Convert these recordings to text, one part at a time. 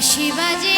বাঁশি বাজে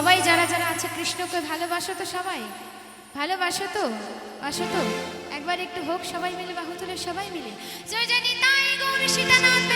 সবাই যারা যারা আছে, কৃষ্ণকে ভালোবাসো তো সবাই? ভালোবাসো তো? আসো তো। একবার একটু হোক, সবাই মিলে বাহু সবাই মিলে। জয় জানি তাই গৌর সীতানাথ।